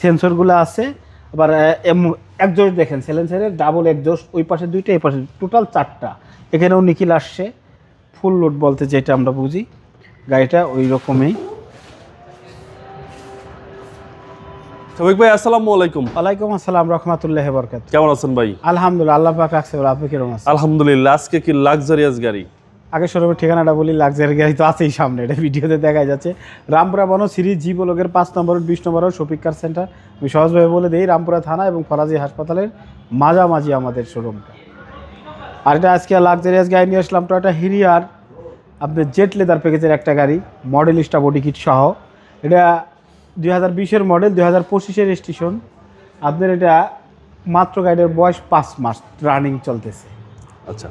সেন্সরগুলো আছে আবার একজোশ দেখেন সেলেন্সারের ডাবল একজোশ ওই পাশে দুইটা এই পাশে টোটাল চারটা। এখানেও নিখিল আসছে ফুল লোড বলতে যেটা আমরা বুঝি গাড়িটা ওই রকমই। শফিক ভাই আসসালামু আলাইকুম। ওয়ালাইকুম আসসালাম রহমতুল্লাহ বরকাত কেমন আছেন ভাই? আলহামদুলিল্লাহ আল্লাহ পাক রাখছে আপনি কীরকম আছেন আলহামদুলিল্লাহ আজকে কি লাক্সারিয়াস গাড়ি? আগে শোরুমের ঠিকানাটা বলি লাক্সারি গাড়ি তো আছেই সামনে এটা ভিডিওতে দেখা যাচ্ছে। রামপুরা বন সিরিজ জি বলকের পাঁচ নম্বর বিশ নম্বর শফিক কার সেন্টার আমি সহজভাবে বলে দিই রামপুরা থানা এবং ফরাজি হাসপাতালের মাঝামাঝি আমাদের শোরুমটা আর এটা আজকে লাক্সারিয়াস গাড়ি নিয়ে আসলাম তো একটা হিরিয়ার আপনার জেট লেদার প্যাকেজের একটা গাড়ি মডেলিস্টা বডি কিট সহ। এটা দুই হাজার বিশের মডেল দুই হাজার পঁচিশের স্টেশন আপনার এটা মাত্র গাড়ির বয়স পাঁচ মাস রানিং চলতেছে। আচ্ছা।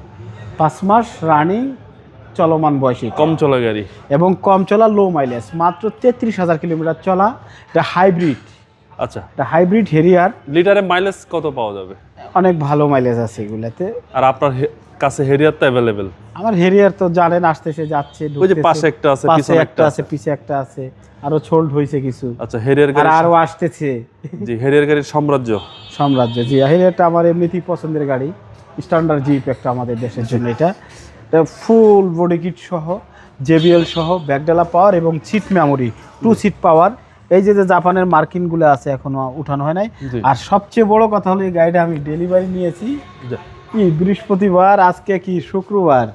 পাঁচ মাস রানিং চলমান বয়সী কম চলা গাড়ি। এবং কম চলা লো মাইলেজ মাত্র তেত্রিশ হাজার কিলোমিটার চলা এটা হাইব্রিড আচ্ছা। এটা হাইব্রিড হেরিয়ার লিটারে মাইলেজ কত পাওয়া যাবে? অনেক ভালো মাইলেজ আছে এগুলাতে। আর আপনার কাছে হেরিয়ার তো অ্যাভেলেবেল আমার হেরিয়ার তো জানেন আসতেছে যাচ্ছে ওই যে পাশে একটা আছে পাশে একটা আছে পিছে একটা আছে আরও ছোল্ড হয়েছে কিছু। আচ্ছা হেরিয়ার গাড়ি আরও আসতেছে। জি হেরিয়ার গাড়ির সাম্রাজ্য। সাম্রাজ্য জি হেরিয়ারটা আমার এমনিতেই পছন্দের গাড়ি। স্ট্যান্ডার্ড জিপ একটা আমাদের দেশের জন্য এটা। ফুল বডি কিট সহ জেবিএল সহ ব্যাকডালা পাওয়ার এবং seat memory two seat power এই যে জাপানের মার্কিনগুলো আছে এখনও উঠানো হয় নাই। আর সবচেয়ে বড় কথা হলো এই গাড়িটা আমি ডেলিভারি নিয়েছি। কি বৃহস্পতিবার আজকে কি শুক্রবার?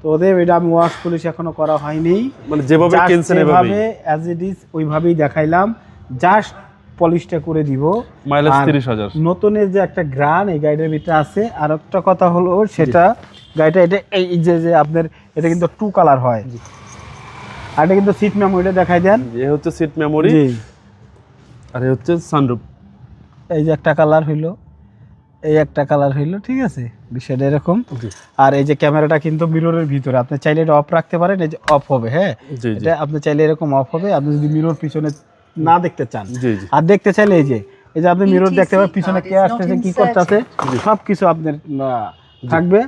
তো ওদের এটা আমি ওয়াশ পুলিশ এখনও করা হয়নি। মানে যেভাবে যেভাবে অ্যাজ ইট ইজ ওইভাবেই দেখাইলাম। জাস্ট পলিশটা করে দিব। মাইলেজ তিরিশ হাজার। নতুনের যে একটা গ্রান এই গাড়িটার ভিতরে আছে। আর একটা কথা হলো সেটা গাড়িটা এটা এই যে যে আপনার এটা কিন্তু টু কালার হয়। আর এটা কিন্তু সিট মেমোরিটা দেখাই দেন। এ হচ্ছে সিট মেমোরি জি। আর এ হচ্ছে সানরুফ এই যে একটা কালার হইল এই একটা কালার হইল ঠিক আছে? বিষয়টা এরকম। আর এই যে ক্যামেরাটা কিন্তু মিররের ভিতরে আপনি চাইলে এটা অফ রাখতে পারেন এই যে অফ হবে হ্যাঁ? এটা আপনি চাইলে এরকম অফ হবে আপনি যদি মিরর পিছনে না দেখতে চান। আর দেখতে চাইলে এই যে এই যে আপনি মিরর দেখতে পারেন পিছনে কে আসতেছে কি করতেছে সব কিছু আপনার থাকবে।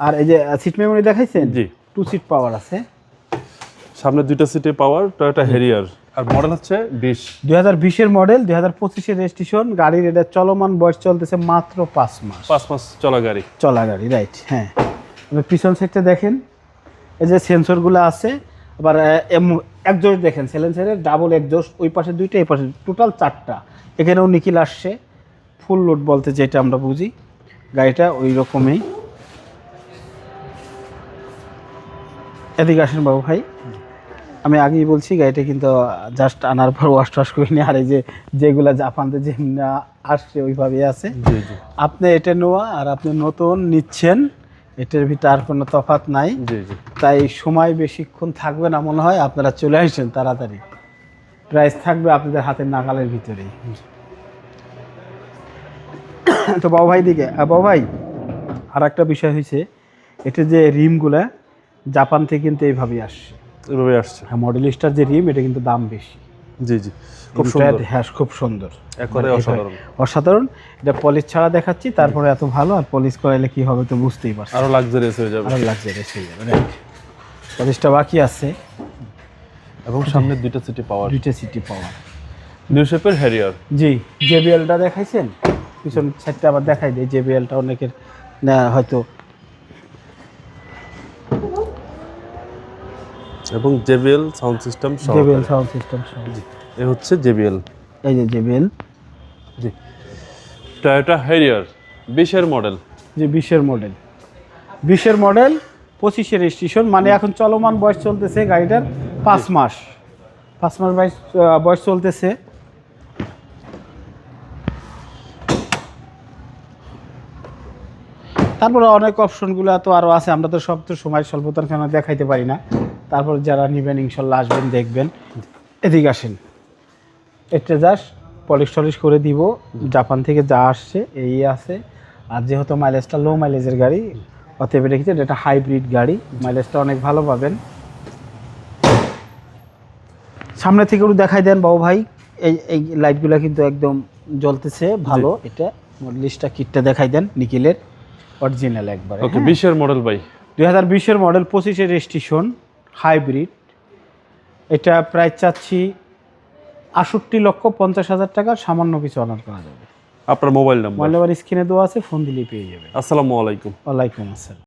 আর এই যে সিট মেমোরি দেখাইছেন? জি। টু সিট পাওয়ার আছে। সামনে দুইটা সিটে পাওয়ার টয়োটা হেরিয়ার আর মডেল হচ্ছে বিশ। দুই হাজার বিশের মডেল দুই হাজার পঁচিশের রেজিস্ট্রেশন গাড়ির এটা চলমান বয়স চলতেছে মাত্র পাঁচ মাস। পাঁচ মাস চলা গাড়ি। চলা গাড়ি রাইট হ্যাঁ। পিছন সাইডটা দেখেন। এই যে সেন্সরগুলো আছে আবার একজোশ দেখেন সেলেন্সারের ডাবল একজোশ ওই পাশে দুইটা এই পাশে টোটাল চারটা। এখানেও নিখিল আসছে ফুল লোড বলতে যেটা আমরা বুঝি। গাড়িটা ওই রকমই। এদিকে আসেন বাবু ভাই। আমি আগেই বলছি গাড়িটা কিন্তু জাস্ট আনার পর ওয়াশ টাশ করিনি আর এই যে যেগুলা জাপানতে যে আসছে ওইভাবে আছে। আপনি এটা নেওয়া আর আপনি নতুন নিচ্ছেন এটার ভিতরে আর কোনো তফাৎ নাই। তাই সময় বেশিক্ষণ থাকবে না মনে হয় আপনারা চলে আসছেন তাড়াতাড়ি। প্রাইস থাকবে আপনাদের হাতের নাগালের ভিতরেই। তো বাবু ভাই দিকে বাবু ভাই আর একটা বিষয় হয়েছে এটা যে রিমগুলা জাপান থেকে কিন্তু এইভাবেই আসছে। এভাবে আসছে। হ্যাঁ মডেলিস্টার যে রিম এটা কিন্তু দাম বেশি। জি জি। খুব সুন্দর। হ্যাঁ খুব সুন্দর। একবারে মানে অসাধারণ। অসাধারণ। এটা পলিশ ছাড়া দেখাচ্ছি তারপরে এত ভালো আর পলিশ করাইলে কি হবে তো বুঝতেই পারছি। আরও লাক্সারিয়াস হয়ে যাবে। আরও লাক্সারিয়াস হয়ে যাবে পলিশটা বাকি আছে। এবং সামনে দুইটা সিটি পাওয়ার দুইটা সিটি পাওয়ার নিউ শেপের হ্যারিয়ার জি জেবিএলটা দেখাইছেন? পিছন সাইডটা আবার দেখাই দেয় জেবিএলটা অনেকের হয়তো এবং JBL sound system JBL sound system এ হচ্ছে জেবিএল এই যে জেবিএল জি টয়োটা হ্যারিয়ার বিশের মডেল যে বিশের মডেল বিশের মডেল পঁচিশের রেজিস্ট্রেশন মানে এখন চলমান বয়স চলতেছে গাড়িটার পাঁচ মাস। পাঁচ মাস বয়স বয়স চলতেছে। তারপরে অনেক অপশনগুলো তো আরও আছে আমরা তো সব তো সময় স্বল্পতার কারণে দেখাইতে পারি না। তারপর যারা নেবেন ইনশাল্লাহ আসবেন দেখবেন। এদিকে আসেন। এটা জাস্ট পলিশ টলিশ করে দিব। জাপান থেকে যা আসছে এই আছে। আর যেহেতু মাইলেজটা লো মাইলেজের গাড়ি অতএব রেখেছে এটা হাইব্রিড গাড়ি। মাইলেজটা অনেক ভালো পাবেন। সামনে থেকে একটু দেখাই দেন বাবু ভাই। এই এই লাইটগুলো কিন্তু একদম জ্বলতেছে ভালো। এটা লিস্টটা কিটটা দেখাই দেন নিখিলের অরিজিনাল একবার ওকে বিশের মডেল ভাই। দুই হাজার বিশের মডেল পঁচিশের রেজিস্ট্রেশন হাইব্রিড। এটা প্রায় চাচ্ছি আষট্টি লক্ষ পঞ্চাশ হাজার টাকা। সামান্য কিছু অনার করা যাবে। আপনার মোবাইল নাম্বার? মোবাইল নাম্বার স্ক্রিনে দেওয়া আছে ফোন দিলেই পেয়ে যাবে আসসালামু আলাইকুম। ওয়ালাইকুম আসসালাম।